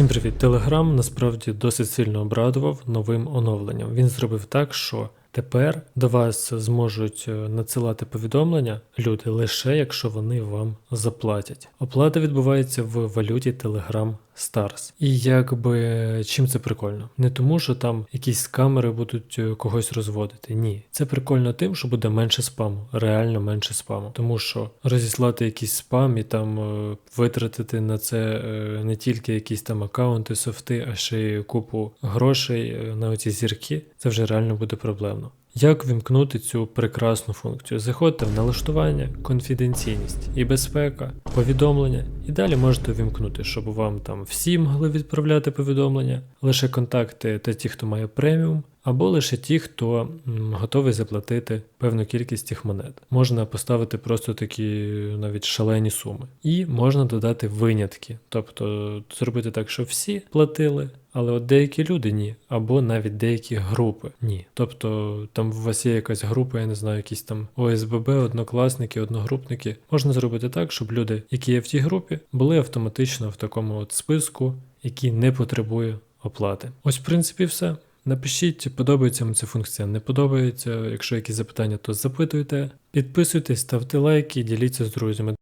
Всім привіт! Телеграм насправді досить сильно обрадував новим оновленням. Він зробив так, що тепер до вас зможуть е, надсилати повідомлення люди лише якщо вони вам заплатять. Оплата відбувається в валюті Telegram Stars. І якби чим це прикольно? Не тому, що там якісь камери будуть е, когось розводити. Ні, це прикольно тим, що буде менше спаму, реально менше спаму. Тому що розіслати якийсь спам і там е, витратити на це е, не тільки якісь там аккаунти, софти, а ще й купу грошей на оці зірки, це вже реально буде проблемно. Як вімкнути цю прекрасну функцію? Заходьте в налаштування, конфіденційність і безпека, повідомлення, і далі можете вімкнути, щоб вам там всі могли відправляти повідомлення, лише контакти та ті, хто має преміум, або лише ті, хто готовий заплатити певну кількість цих монет. Можна поставити просто такі навіть шалені суми. І можна додати винятки, тобто зробити так, що всі платили. Але от деякі люди ні, або навіть деякі групи ні. Тобто там у вас є якась група, я не знаю, якісь там ОСББ, однокласники, одногрупники. Можна зробити так, щоб люди, які є в тій групі, були автоматично в такому от списку, який не потребує оплати. Ось, в принципі, все. Напишіть, подобається вам ця функція, не подобається. Якщо якісь запитання, то запитуйте. Підписуйтесь, ставте лайки, діліться з друзями.